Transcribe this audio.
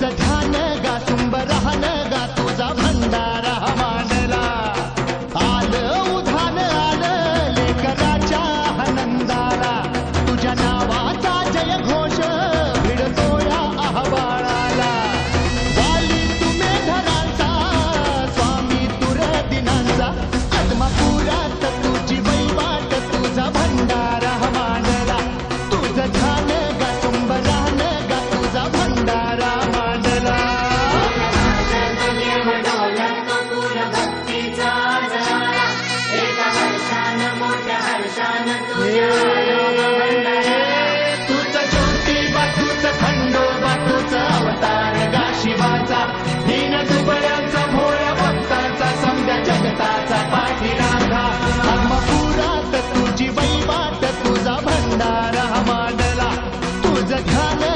that तुझी वैवाट तुझा भंडारा मांडला. तुझ खान